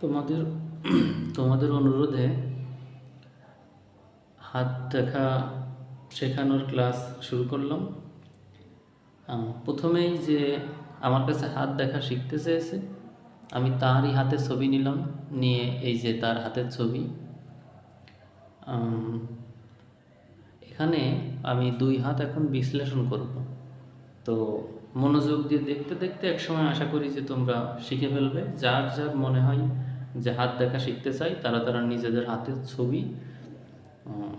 তোমাদের তোমাদের অনুরোধে হাত দেখা শেখানোর ক্লাস শুরু করলাম। প্রথমেই যে আমার কাছে হাত দেখা শিখতে চেয়েছে, আমি তারই হাতের ছবি নিলাম, নিয়ে এই যে তার হাতের ছবি। এখানে আমি দুই হাত এখন বিশ্লেষণ করব। তো মনোযোগ দিয়ে দেখতে দেখতে একসময় আশা করি যে তোমরা শিখে ফেলবে, যার যার মনে হয় যে হাত দেখা শিখতে চাই, তারা তারা নিজেদের হাতের ছবি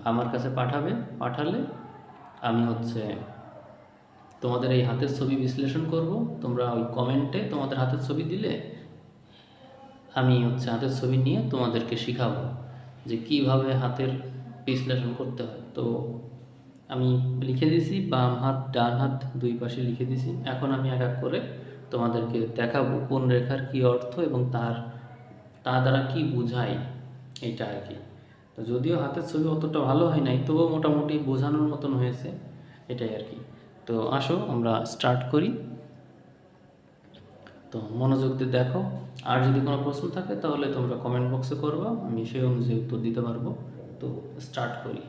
আমার কাছে পাঠাবে, পাঠালে আমি হচ্ছে তোমাদের এই হাতের ছবি বিশ্লেষণ করব। তোমরা ওই কমেন্টে তোমাদের হাতের ছবি দিলে আমি হচ্ছে হাতের ছবি নিয়ে তোমাদেরকে শিখাবো যে কীভাবে হাতের বিশ্লেষণ করতে হয়। তো আমি লিখে দিছি, বাম হাত, ডান হাত দুই পাশে লিখে দিছি। এখন আমি এক এক করে তোমাদেরকে দেখাবো কোন রেখার কি অর্থ এবং তার তা দ্বারা কি বোঝায়? এইটা আর কি। তো যদিও হাতের ছবি অতটা ভালো হয় নাই, তবুও মোটামুটি বোঝানোর মতন হয়েছে, এটাই আর কি। তো আসো, আমরা স্টার্ট করি। তো মনোযোগ দিয়ে দেখো, আর যদি কোনো প্রশ্ন থাকে তাহলে তোমরা কমেন্ট বক্সে করবা, আমি সেই অনুযায়ী উত্তর দিতে পারব। তো স্টার্ট করি।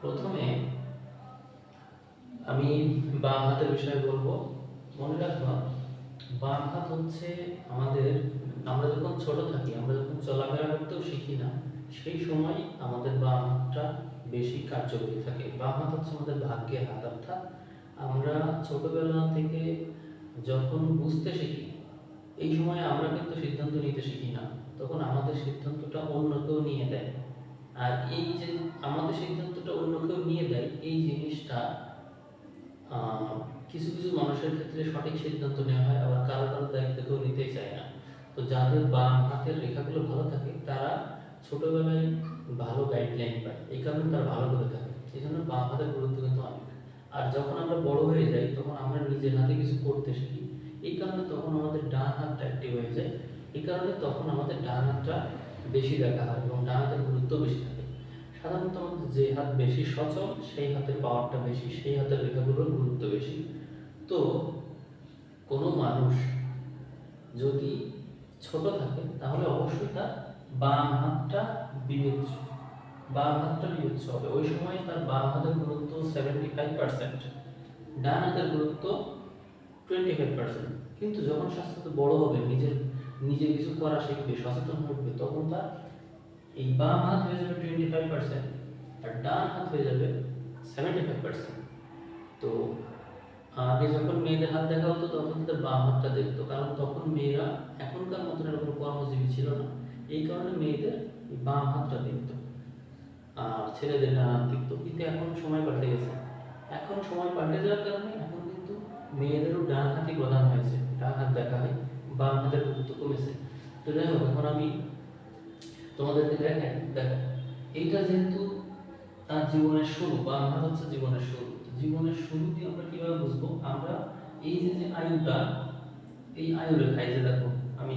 প্রথমে আমি বাম হাতের বিষয়ে বলব, মনে রাখবা বাম হচ্ছে আমাদের, আমরা যখন ছোট থাকি, আমরা যখন চলাফেরা করতেও শিখি না, সেই সময় আমাদের বাম হাতটা বেশি কার্যকরী থাকে। বাম হাত হচ্ছে আমাদের ভাগ্যের হাত। অর্থাৎ আমরা ছোটবেলা থেকে যখন বুঝতে শিখি, এই সময় আমরা কিন্তু সিদ্ধান্ত নিতে শিখি না, তখন আমাদের সিদ্ধান্তটা অন্য কেউ নিয়ে দেয়। আর এই যে আমাদের সিদ্ধান্তটা অন্য কেউ নিয়ে দেয়, এই জিনিসটা কিছু কিছু মানুষের ক্ষেত্রে সঠিক সিদ্ধান্ত নেওয়া হয়, আবার কারও কারও দায়িত্ব কেউ নিতেই চায় না। তো যাদের বাম হাতের রেখাগুলো ভালো থাকে, তারা ছোটবেলায় ভালো গাইডলাইন পায়। এই কারণে তারা ভালো করে থাকে। এই জন্য বাম হাতের গুরুত্ব কিন্তু অনেক। আর যখন আমরা বড় হয়ে যাই, তখন আমরা নিজের হাতে কিছু করতে শিখি। এই কারণে তখন আমাদের ডান হাতটা অ্যাক্টিভ হয়ে যায়। এই কারণে তখন আমাদের ডান হাতটা বেশি দেখা হয় এবং ডান হাতের গুরুত্ব বেশি থাকে। সাধারণত আমাদের যে হাত বেশি সচল, সেই হাতের পাওয়ারটা বেশি, সেই হাতের রেখাগুলোর গুরুত্ব বেশি। তো কোনো মানুষ যদি ছোট থাকে, তাহলে অবশ্যই তার বাম হাতটা বিবেচ্য বাম হাতটা বিবেচ্য হবে। ওই সময় তার বাম হাতের গুরুত্ব সেভেন্টি ফাইভ পার্সেন্ট ডান হাতের গুরুত্ব টোয়েন্টি ফাইভ পার্সেন্ট কিন্তু যখন সে আস্তে আস্তে বড় হবে, নিজের, নিজে কিছু করা শিখবে, সচেতন উঠবে তখন তার এই বাম হাত হয়ে যাবে টোয়েন্টি ফাইভ পার্সেন্ট আর ডান হাত হয়ে যাবে সেভেন্টি ফাইভ পার্সেন্ট তো আগে যখন মেয়েদের হাত দেখা হতো, তখন তাদের বাম হাতটা দেখতো। কারণ তখন মেয়েরা এখনকার মতন এরকম কর্মজীবী ছিল না। এই কারণে মেয়েদের বাম হাতটা দেখতো আর ছেলেদের ডান হাত দেখতো। কিন্তু এখন সময় পাল্টে গেছে। এখন সময় পাল্টে যাওয়ার কারণে এখন কিন্তু মেয়েদেরও ডান হাতই প্রধান হয়েছে। ডান হাত দেখা হয়, বাম হাতের গুরুত্ব কমেছে। তো যাই হোক, এখন আমি তোমাদেরকে দেখেন দেখো, এইটা যেহেতু তার জীবনের শুরু, বাম হাত হচ্ছে জীবনের শুরু। জীবনের শুরু দিয়ে আমরা কীভাবে বুঝব? আমরা এই যে যে আয়ুটা, এই আয়ু রেখা এই যে দেখো, আমি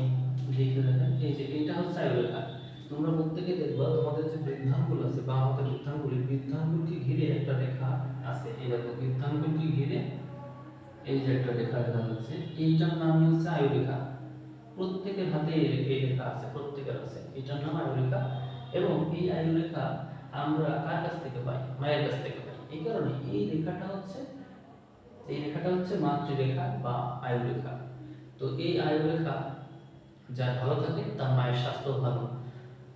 লিখে দেখেন এই যে এটা হচ্ছে আয়ু রেখা তোমরা প্রত্যেকে দেখবা, তোমাদের যে বৃদ্ধাঙ্গুল আছে, বা আমাদের বৃদ্ধাঙ্গুলি বৃদ্ধাঙ্গুলকে ঘিরে একটা রেখা আছে। এই দেখো, বৃদ্ধাঙ্গুলকে ঘিরে এই যে একটা রেখা দেখা যাচ্ছে, এইটার নামই হচ্ছে আয়ু রেখা প্রত্যেকের হাতে এই রেখা আছে, প্রত্যেকের আছে এটার নাম আয়ুরেখা। এবং এই আয়ু রেখা আমরা কার কাছ থেকে পাই? মায়ের কাছ থেকে এই কারণে এই রেখাটা হচ্ছে, এই রেখাটা হচ্ছে মাতৃরেখা বা আয়ুরেখা। তো এই আয়ুরেখা যার ভালো থাকে, তার মায়ের স্বাস্থ্য ভালো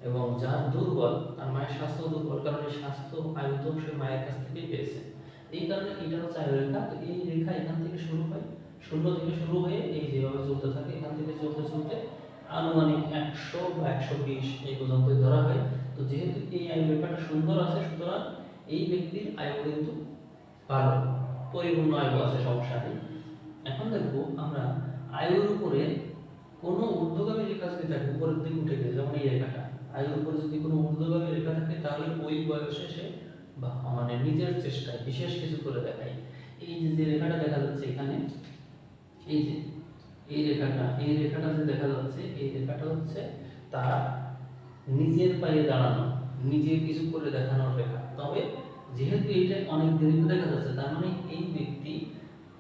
এবং যার দুর্বল, তার মায়ের স্বাস্থ্য দুর্বল কারণ স্বাস্থ্য আয়ু তো সে মায়ের কাছ থেকেই পেয়েছে। এই কারণে এটা হচ্ছে আয়ুরেখা। তো এই রেখা এখান থেকে শুরু হয়, শূন্য থেকে শুরু হয়ে এই যেভাবে চলতে থাকে, এখান থেকে চলতে চলতে আনুমানিক একশো বা একশো বিশ এই পর্যন্ত ধরা হয়। তো যেহেতু এই আয়ু রেখাটা সুন্দর আছে, সুতরাং এই ব্যক্তির আয়ু কিন্তু ভালো, পরিপূর্ণ আয়ু আছে নেই। এখন দেখব আমরা আয়ুর উপরে কোনো ঊর্ধ্বগামী রেখা যদি থাকে উপরের দিকে উঠে গেছে যেমন এই রেখাটা, আয়ুর উপরে যদি কোনো ঊর্ধ্বগামী রেখা থাকে, তাহলে ওই বয়সে সে বা মানে নিজের চেষ্টায় বিশেষ কিছু করে দেখায়। এই যে যে রেখাটা দেখা যাচ্ছে এখানে, এই যে, এই রেখাটা এই রেখাটা যে দেখা যাচ্ছে, এই রেখাটা হচ্ছে তার নিজের পায়ে দাঁড়ানো, নিজে কিছু করে দেখানোর রেখা। তবে যেহেতু এইটা অনেক দেরিতে দেখা যাচ্ছে, তার মানে এই ব্যক্তি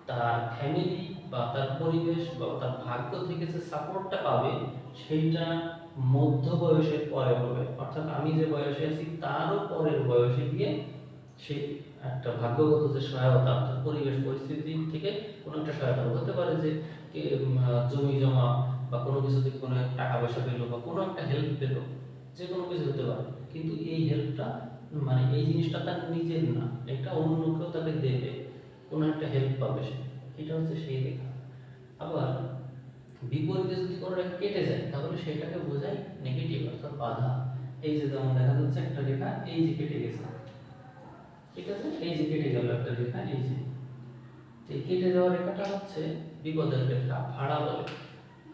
তার ফ্যামিলি বা তার পরিবেশ বা তার ভাগ্য থেকে যে সাপোর্টটা পাবে, সেইটা মধ্য বয়সের পরে হবে। অর্থাৎ আমি যে বয়সে আছি, তারও পরের বয়সে গিয়ে সে একটা ভাগ্যগত যে সহায়তা, অর্থাৎ পরিবেশ, পরিস্থিতি থেকে কোনো একটা সহায়তা হতে পারে যে জমি জমা বা কোনো কিছু থেকে কোনো টাকা পয়সা পেল বা কোনো একটা হেল্প পেল, যে কোনো কিছু হতে পারে। কিন্তু এই হেল্পটা মানে এই জিনিসটা তার নিজের না। এটা অন্য কেউ তাকে দেবে, কোনো একটা হেল্প পাবে সে। এটা হচ্ছে সেই রেখা। আবার বিপরীতে যদি কোনো কেটে যায়, তাহলে সেটাকে বোঝায় নেগেটিভ অর্থাৎ বাধা। এই যে যেমন দেখা যাচ্ছে একটা রেখা, এই যে কেটে গেছে। ঠিক আছে? এই যে কেটে গেল একটা রেখা, এই যে। এই কেটে যাওয়া রেখাটা হচ্ছে বিপদের রেখা, ভাড়া বলে।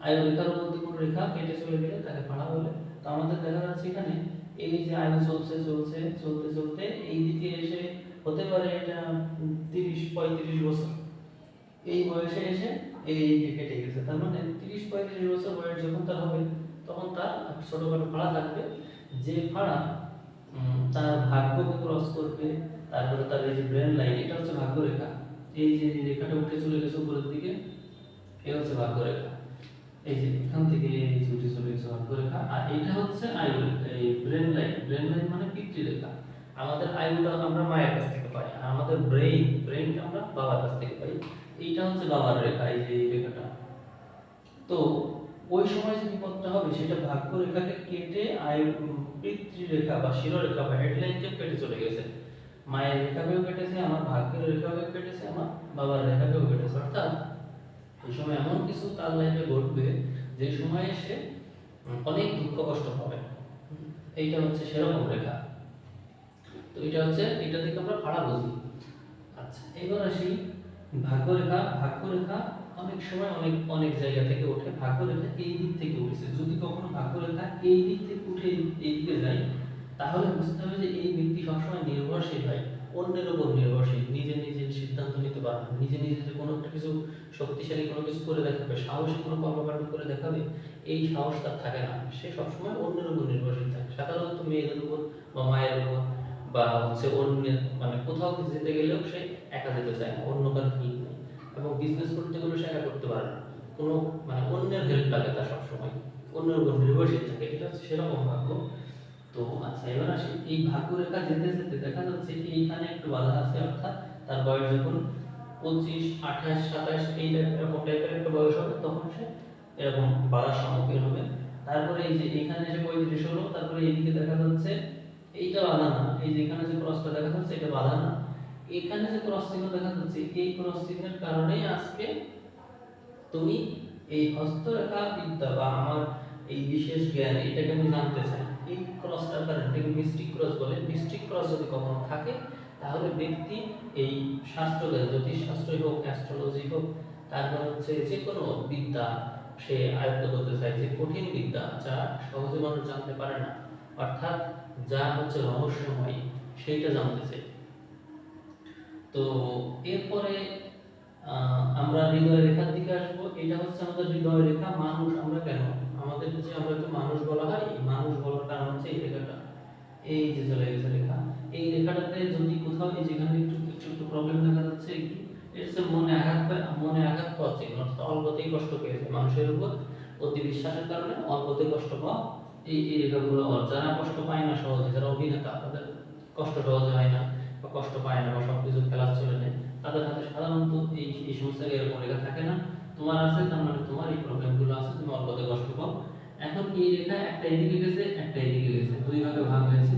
আয়ু রেখার মধ্যে কোনো রেখা কেটে চলে গেলে তাকে ভাড়া বলে। তো আমাদের দেখা যাচ্ছে এখানে এই যে আয়ু চলছে চলছে চলতে চলতে এই দিকে এসে হতে পারে এটা তিরিশ পঁয়ত্রিশ বছর। এই বয়সে এসে এই কেটে গেছে। তার মানে তিরিশ পঁয়ত্রিশ বছর বয়স যখন তার হবে তখন তার ছোটখাটো ভাড়া থাকবে। যে উম, তার ভাগ্যকে ক্রস করবে তারপরে তার এই যে ব্রেন লাইন এটা হচ্ছে ভাগ্য রেখা এই যে রেখাটা উঠে চলে গেছে উপরের দিকে এই হচ্ছে ভাগ্য রেখা এই যে এখান থেকে এই উঠে চলে গেছে ভাগ্য রেখা, আর এটা হচ্ছে আয়ু এই ব্রেন লাইন ব্রেন লাইন মানে পিতৃ রেখা। আমাদের আয়ুটা আমরা মায়ের কাছ থেকে পাই, আর আমাদের ব্রেইন ব্রেইনটা আমরা বাবার কাছ থেকে পাই। এইটা হচ্ছে বাবার রেখা, এই যে রেখাটা। তো ওই সময় যে বিপদটা হবে, সেটা ভাগ্য রেখাকে কেটে আয়ু পিতৃরেখা বা শিরোরেখা বা হেডলাইনকে কেটে চলে গেছে। মায়ের রেখাকেও কেটেছে, আমার ভাগ্যের রেখাকেও কেটেছে, আমার বাবার রেখাকেও কেটেছে। অর্থাৎ এই সময় এমন কিছু তার লাইফে ঘটবে যে সময়ে সে অনেক দুঃখ কষ্ট পাবে। এইটা হচ্ছে সেরকম রেখা। তো এটা হচ্ছে, এটা থেকে আমরা ভাড়া বুঝি। আচ্ছা এবার আসি ভাগ্যরেখা। ভাগ্যরেখা অনেক সময় অনেক অনেক জায়গা থেকে ওঠে। ভাগ্যরেখা এই দিক থেকে উঠেছে। যদি কখনো ভাগ্যরেখা এই দিক থেকে উঠে এই দিকে যায়, তাহলে বুঝতে হবে যে এই ব্যক্তি সবসময় নির্ভরশীল হয়। অন্যের উপর নির্ভরশীল, নিজে নিজের সিদ্ধান্ত নিতে পারবে। নিজে নিজে কোনো একটা কিছু শক্তিশালী কোনো কিছু করে দেখাবে, সাহসী কোনো কর্মকাণ্ড করে দেখাবে, এই সাহস তার থাকে না। সে সবসময় অন্যের উপর নির্ভরশীল থাকে। সাধারণত মেয়েদের উপর বা মায়ের উপর বা হচ্ছে অন্যের মানে কোথাও যেতে গেলেও সে একা যেতে চায় না, অন্য কারও হেল্প নেই এবং বিজনেস করতে গেলেও সে একা করতে পারে না। কোনো মানে অন্যের হেল্প লাগে তার সবসময়। অন্যের উপর নির্ভরশীল থাকে। এটা হচ্ছে সেরকম ভাগ্য। তো আচ্ছা এবার আসি। এই ভাগ্য রেখা যেতে যেতে দেখা যাচ্ছে এইখানে একটু বাধা আছে, অর্থাৎ তার বয়স যখন পঁচিশ, আঠাশ, সাতাশ এই এরকম টাইপের একটা বয়স হবে, তখন সে এরকম বাধার সম্মুখীন হবে। তারপরে এই যে এখানে যে পঁয়ত্রিশ হলো, তারপরে এইদিকে দেখা যাচ্ছে এইটা বাধা না। এই যে এখানে যে ক্রসটা দেখা যাচ্ছে, এটা বাধা না। এখানে যে ক্রস চিহ্ন দেখা যাচ্ছে, এই ক্রস চিহ্নের কারণেই আজকে তুমি এই হস্তরেখা বিদ্যা বা আমার এই বিশেষ জ্ঞান, এটাকে আমি জানতে চাই। এই ক্রসটার কারণে এটাকে মিস্টিক ক্রস বলে মিস্টিক ক্রস যদি কখনো থাকে, তাহলে ব্যক্তি এই শাস্ত্র জ্যোতিষ শাস্ত্রই হোক অ্যাস্ট্রোলজি হোক, তারপর হচ্ছে যে কোনো বিদ্যা সে আয়ত্ত করতে চায়, যে কঠিন বিদ্যা, যা সহজে মানুষ জানতে পারে না, অর্থাৎ যা হচ্ছে রহস্যময়, সেইটা জানতে চাই তো এরপরে আমরা হৃদয় রেখার দিকে আসব, এটা হচ্ছে আমাদের হৃদয় রেখা, মানুষ, আমরা কেন আমাদের যে আমরা একটু মানুষ বলা হয় এই মানুষ বলার কারণ হচ্ছে এই রেখাটা এই যে চলে গেছে রেখা এই রেখাটাতে যদি কোথাও এই যেখানে একটু একটু একটু প্রবলেম দেখা যাচ্ছে একটু এটা হচ্ছে মনে আঘাত পায় মনে চিহ্ন অর্থাৎ অল্পতেই কষ্ট পেয়েছে মানুষের উপর। অতি বিশ্বাসের কারণে অল্পতেই কষ্ট পাওয়া। এই এই রেখাগুলো যারা কষ্ট পায় না সহজে, যারা অভিনেতা, তাদের কষ্ট সহজে হয় না, বা কষ্ট পায় না, বা সব কিছু খেলা চলে নেয় তাদের হাতে সাধারণত এই এই সমস্ত এরকম রেখা থাকে না। তোমার আছে, তার মানে তোমার এই প্রবলেমগুলো আছে, তুমি অল্পতে কষ্ট পাও। এখন এই রেখা একটা এদিকে গেছে, একটা এদিকে গেছে, দুই ভাগে ভাগ হয়েছে।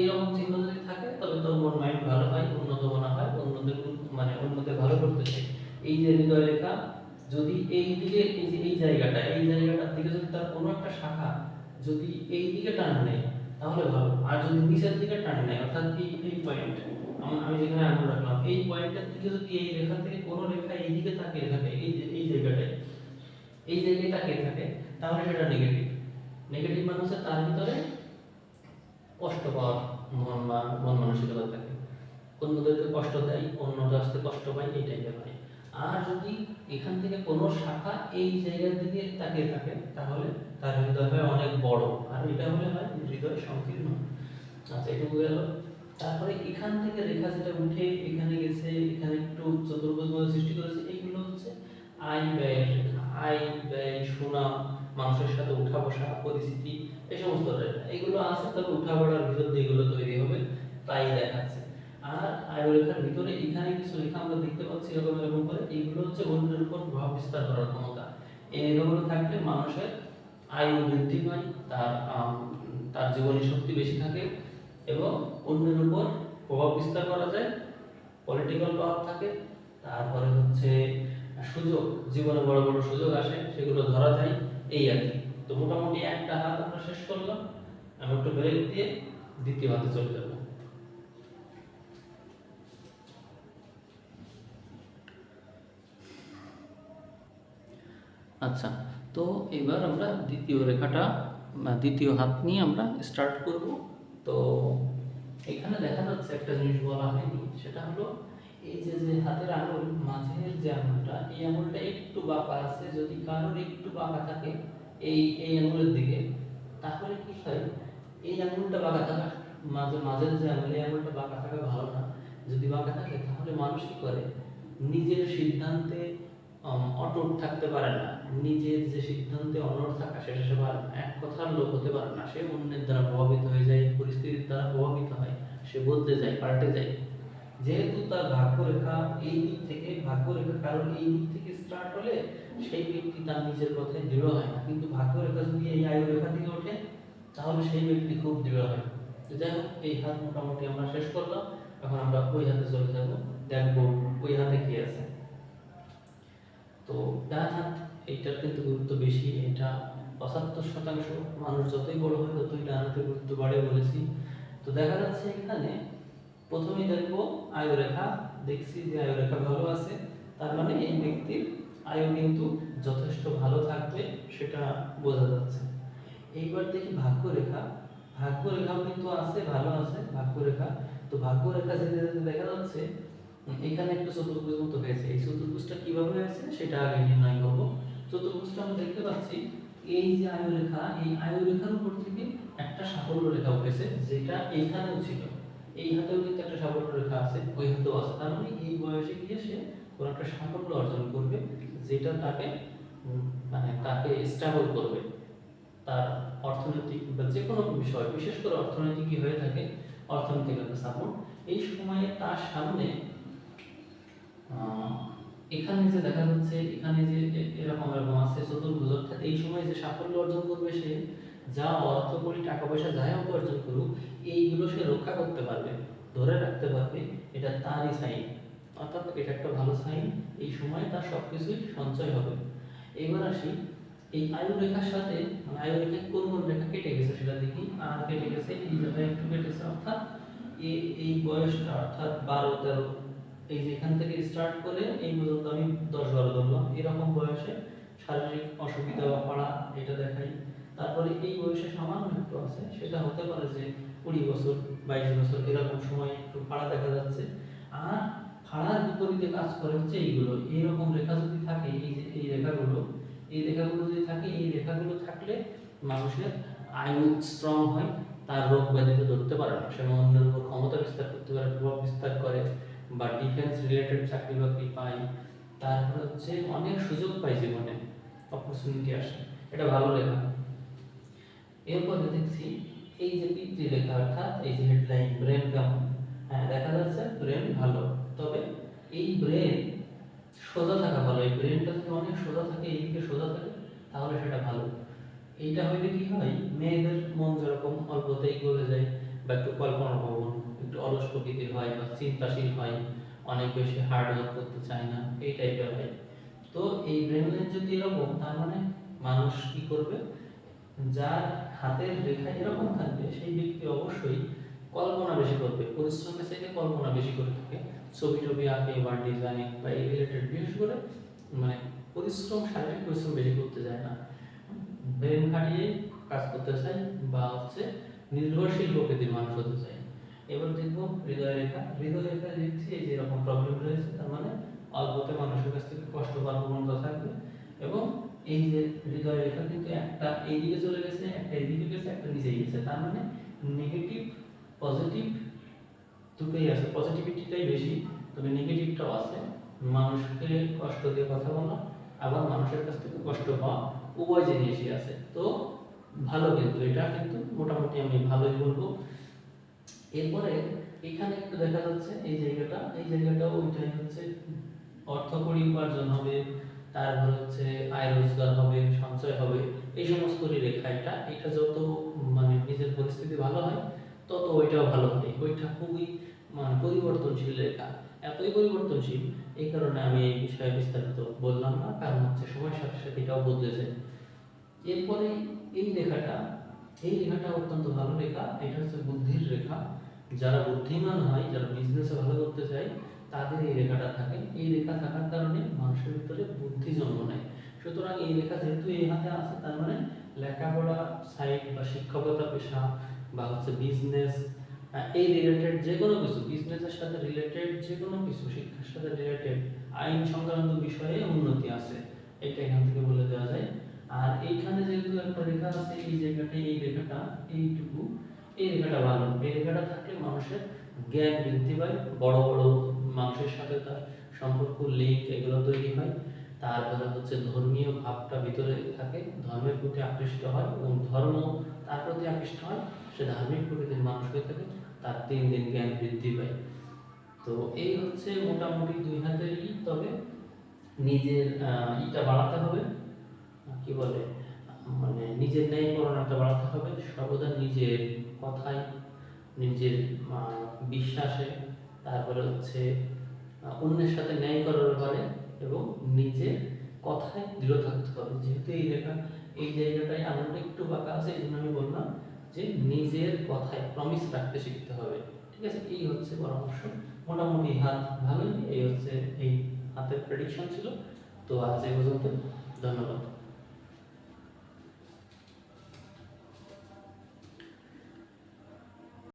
এরকম চিহ্ন যদি থাকে, তবে তোর মন মাইন্ড ভালো হয়, উন্নত মনে হয়, অন্যদের মানে অন্যদের ভালো করতে চাই এই যে হৃদয় রেখা, যদি এই দিকে, এই যে এই জায়গাটা, এই জায়গাটার দিকে যদি তার কোনো একটা শাখা যদি এই দিকে টান নেয়, তাহলে ভালো। আর যদি নিচের দিকে টান নেয়, অর্থাৎ এই এই পয়েন্ট আমি যেখানে আঙুল রাখলাম, এই পয়েন্টের দিকে যদি এই রেখা থেকে কোনো রেখা এই দিকে তাকিয়ে থাকে, এই যে, এই জায়গাটায়, এই জায়গায় তাকিয়ে থাকে, তাহলে সেটা নেগেটিভ নেগেটিভ মানে হচ্ছে তার ভিতরে কষ্ট পাওয়ার মন বা মন মানসিকতা থাকে। অন্যদেরকে কষ্ট দেয় অন্যরা আসতে কষ্ট পায়, এই টাইপের আর যদি এখান থেকে কোনো শাখা এই জায়গার দিকে তাকিয়ে থাকে, তাহলে তার হৃদয় হয় অনেক বড়। আর এটা হলে হয় হৃদয় সংকীর্ণ। আচ্ছা এটা বুঝে গেল। তারপরে এখান থেকে রেখা যেটা উঠে এখানে গেছে, এখানে একটু চতুর্ভুজ সৃষ্টি করেছে এইগুলো হচ্ছে আয় ব্যয়ের রেখা। আয় ব্যয়, সুনাম, মানুষের সাথে উঠা বসা পরিস্থিতি এই সমস্ত এগুলো আছে, তবে উঠা পড়ার ভিতর দিয়ে এগুলো তৈরি হবে, তাই দেখাচ্ছে। আর আয় রেখার ভিতরে এখানে কিছু রেখা আমরা দেখতে পাচ্ছি এরকম এরকম করে। এইগুলো হচ্ছে অন্যের উপর প্রভাব বিস্তার করার ক্ষমতা। এই রেখাগুলো থাকলে মানুষের আয়ু বৃদ্ধি পায়, তার তার জীবনী শক্তি বেশি থাকে এবং অন্যের উপর প্রভাব বিস্তার করা যায় পলিটিক্যাল পাওয়ার থাকে। তারপরে হচ্ছে সুযোগ, জীবনে বড় বড় সুযোগ আসে, সেগুলো ধরা যায়, এই আর কি। তো মোটামুটি একটা হাত আমরা শেষ করলাম। আমি একটু ব্রেক দিয়ে দ্বিতীয় হাতে চলে যাব। আচ্ছা তো এবার আমরা দ্বিতীয় রেখাটা দ্বিতীয় হাত নিয়ে আমরা স্টার্ট করব। তো এখানে দেখা যাচ্ছে একটা জিনিস বলা হয়নি, সেটা হলো এই যে যে হাতের আঙুল, মাঝের যে আঙুলটা, এই আঙুলটা একটু বাঁকা আছে, যদি কারোর একটু বাঁকা থাকে এই এই আঙুলের দিকে, তাহলে কি হয়? এই আঙুলটা বাঁকা থাকা, মাঝে, মাঝের যে আঙুল, এই আঙুলটা বাঁকা থাকা ভালো না। যদি বাঁকা থাকে, তাহলে মানুষ কি করে? নিজের সিদ্ধান্তে অটুট থাকতে পারে না। নিজের যে সিদ্ধান্তে অনড় থাকা, সেটা সে পারে। এক কথার লোক হতে পারে না। সে অন্যের দ্বারা প্রভাবিত হয়ে যায়, পরিস্থিতির দ্বারা প্রভাবিত হয়, সে বদলে যায়, পাল্টে যায়। যেহেতু তার ভাগ্যরেখা এই দিক থেকে ভাগ্যরেখা কারণ এই দিক থেকে স্টার্ট হলে সেই ব্যক্তি তার নিজের কথায় দৃঢ় হয় না। কিন্তু ভাগ্যরেখা যদি এই আয়ু রেখা থেকে ওঠে, তাহলে সেই ব্যক্তি খুব দৃঢ় হয়। তো যাই হোক, এই হাত মোটামুটি আমরা শেষ করলাম। এখন আমরা ওই হাতে চলে যাব। দেখব ওই হাতে কি আছে। তো ডান হাত এইটার কিন্তু গুরুত্ব বেশি, এটা পঁচাত্তর শতাংশ মানুষ যতই বড় হয় ততই ডান হাতের গুরুত্ব বাড়ে বলেছি। তো দেখা যাচ্ছে এখানে প্রথমেই দেখব আয়ু রেখা দেখছি যে আয়ু রেখা ভালো আছে, তার মানে এই ব্যক্তির আয়ু কিন্তু যথেষ্ট ভালো থাকবে সেটা বোঝা যাচ্ছে। এইবার দেখি ভাগ্য রেখা ভাগ্য রেখাও কিন্তু আছে, ভালো আছে ভাগ্য রেখা তো ভাগ্য রেখা যেতে যেতে দেখা যাচ্ছে এখানে একটা চতুর্ভুজ মতো হয়েছে। এই চতুর্ভুজটা কীভাবে হয়েছে সেটা আগে নির্ণয় করব। চতুর্ভুজটা আমরা দেখতে পাচ্ছি, এই যে আয়ু রেখা এই আয়ু রেখার উপর থেকে একটা সাফল্য রেখা উঠেছে, যেটা এইখানেও ছিল। এই হাতেও কিন্তু একটা সাফল্য রেখা আছে, ওই হাতেও আছে। তার মানে এই বয়সে গিয়ে সে কোনো একটা সাফল্য অর্জন করবে, যেটা তাকে মানে তাকে স্ট্রাগল করবে। তার অর্থনৈতিক বা যে কোনো বিষয়, বিশেষ করে অর্থনৈতিক কি হয়ে থাকে, অর্থনৈতিক একটা সাপোর্ট এই সময়ে তার সামনে এখানে যে দেখা যাচ্ছে, এখানে যে এরকম এরকম আছে চতুর্ভুজ অর্থাৎ এই সময় যে সাফল্য অর্জন করবে সে, যা অর্থ কোটি টাকা পয়সা যাই হোক অর্জন করুক, এইগুলো সে রক্ষা করতে পারবে, ধরে রাখতে পারবে, এটা তারই সাইন অর্থাৎ এটা একটা ভালো সাইন এই সময় তার সবকিছুই সঞ্চয় হবে। এবার আসি, এই আয়ু রেখার সাথে মানে আয়ু রেখায় কোন কোন রেখা কেটে গেছে সেটা দেখি, আর কেটে গেছে এই জায়গায় একটু কেটেছে, অর্থাৎ এই বয়সটা, অর্থাৎ বারো তেরো এই যে এখান থেকে স্টার্ট করে এই পর্যন্ত আমি দশ বারো ধরলাম। এরকম বয়সে শারীরিক অসুবিধা বা পাড়া এটা দেখাই। তারপরে এই বয়সে সামান্য একটু আছে, সেটা হতে পারে যে কুড়ি বছর, বাইশ বছর, এরকম সময় একটু ফাড়া দেখা যাচ্ছে। আর ফাড়ার বিপরীতে কাজ করে হচ্ছে এইগুলো। এইরকম রেখা যদি থাকে, এই যে এই রেখাগুলো এই রেখাগুলো যদি থাকে, এই রেখাগুলো থাকলে মানুষের আয়ু স্ট্রং হয়, তার রোগ ব্যাধিতে ধরতে পারে না। সে অন্যের উপর ক্ষমতা বিস্তার করতে পারে, প্রভাব বিস্তার করে। বা ডিফেন্স রিলেটেড চাকরি বাকরি পাই, তারপর হচ্ছে অনেক সুযোগ পাই জীবনে অপরচুনিটি আসে। এটা ভালো লেখা। এরপরে দেখছি এই যে পিতৃ রেখা অর্থাৎ এই যে হেডলাইন ব্রেন কেমন? হ্যাঁ দেখা যাচ্ছে ব্রেন ভালো, তবে এই ব্রেন সোজা থাকা ভালো, এই ব্রেনটা যদি অনেক সোজা থাকে এইদিকে সোজা থাকে, তাহলে সেটা ভালো। এইটা হইলে কি হয়? মেয়েদের মন যেরকম অল্পতেই গলে যায়, বা একটু কল্পনা ভবন। একটু অলস প্রকৃতির হয় বা চিন্তাশীল হয়, অনেক বেশি হার্ড ওয়ার্ক করতে চায় না, এই টাইপের হয়। তো এই ব্রেন লাইন যদি এরকম, তার মানে মানুষ কি করবে? যার হাতের রেখা এরকম থাকবে, সেই ব্যক্তি অবশ্যই কল্পনা বেশি করবে, পরিশ্রমের থেকে কল্পনা বেশি করে থাকে। ছবি টবি আঁকে বা ডিজাইন বা এই রিলেটেড বিশেষ করে মানে পরিশ্রম, শারীরিক পরিশ্রম বেশি করতে যায় না। ব্রেন খাটিয়ে কাজ করতে চায় বা হচ্ছে নির্ভরশীল প্রকৃতির মানুষ হতে চাই এবার দেখব হৃদয় রেখা হৃদয় রেখা দেখছি, এই যে এরকম প্রবলেম রয়েছে, তার মানে অল্পতে মানুষের কাছ থেকে কষ্ট পাওয়ার প্রবণতা থাকবে। এবং এই যে হৃদয় রেখা কিন্তু একটা এইদিকে চলে গেছে, একটা এইদিকে গেছে, একটা নিচে গেছে। তার মানে নেগেটিভ পজিটিভ দুটোই আছে। পজিটিভিটিটাই বেশি, তবে নেগেটিভটাও আছে। মানুষকে কষ্ট দিয়ে কথা বলা, আবার মানুষের কাছ থেকে কষ্ট পাওয়া, উভয় জিনিসই আছে। তো ভালো কিন্তু, এটা কিন্তু মোটামুটি আমি ভালোই বলব। এরপরে এখানে একটু দেখা যাচ্ছে, এই জায়গাটা, এই জায়গাটাও ওইটাই হচ্ছে অর্থ কড়ি উপার্জন হবে, তারপর হচ্ছে আয় রোজগার হবে, সঞ্চয় হবে, এই সমস্ত রেখা এটা। এটা যত মানে নিজের পরিস্থিতি ভালো হয়, তত ওইটাও ভালো হয় ওইটা খুবই মানে পরিবর্তনশীল রেখা। এতই পরিবর্তনশীল, এই কারণে আমি এই বিষয়ে বিস্তারিত বললাম না, কারণ হচ্ছে সময়ের সাথে সাথে এটাও বদলে যায় এরপরে এই রেখাটা এই রেখাটা অত্যন্ত ভালো রেখা, এটা হচ্ছে বুদ্ধির রেখা। যারা বুদ্ধিমান হয়, যারা বিজনেসে ভালো করতে চায়, তাদের এই রেখাটা থাকে। এই রেখা থাকার কারণে মানুষের ভিতরে বুদ্ধি জন্ম নেয়। সুতরাং এই রেখা যেহেতু এই হাতে আছে, তার মানে লেখাপড়া সাইড বা শিক্ষকতা পেশা বা হচ্ছে বিজনেস এই রিলেটেড যে কোনো কিছু বিজনেসের সাথে রিলেটেড যে কোনো কিছু, শিক্ষার সাথে রিলেটেড আইন সংক্রান্ত বিষয়ে উন্নতি আছে। এটা এখান থেকে বলে দেওয়া যায়। আর এইখানে যেহেতু একটা রেখা আছে, এই জায়গাটা, এই রেখাটা, এইটুকু এই রেখাটা ভালো। এই রেখাটা থাকলে মানুষের জ্ঞান বৃদ্ধি পায়, বড় বড় মানুষের সাথে তার সম্পর্ক লিঙ্ক এগুলো তৈরি হয়। তারপরে হচ্ছে ধর্মীয় ভাবটা ভিতরে থাকে, ধর্মের প্রতি আকৃষ্ট হয় এবং ধর্ম তার প্রতি আকৃষ্ট হয়, সে ধার্মিক প্রকৃতির মানুষ হয়ে থাকে, তার তিন দিন জ্ঞান বৃদ্ধি পায়। তো এই হচ্ছে মোটামুটি দুই হাতেরই, তবে নিজের ইটা বাড়াতে হবে। কি বলে? মানে নিজের ন্যায় করণাটা বাড়াতে হবে, সর্বদা নিজের কথায়, নিজের বিশ্বাসে, তারপরে হচ্ছে অন্যের সাথে ন্যায় করার ব্যাপারে এবং নিজের কথায় দৃঢ় থাকতে হবে। যেহেতু এই রেখা এই জায়গাটায় আঙুলটা একটু বাঁকা আছে, এই জন্য আমি বললাম যে নিজের কথায় প্রমিস রাখতে শিখতে হবে। ঠিক আছে? এই হচ্ছে পরামর্শ। মোটামুটি হাত ভালোই, এই হচ্ছে, এই হাতের প্রেডিকশন ছিল। তো আজ এই পর্যন্ত। ধন্যবাদ।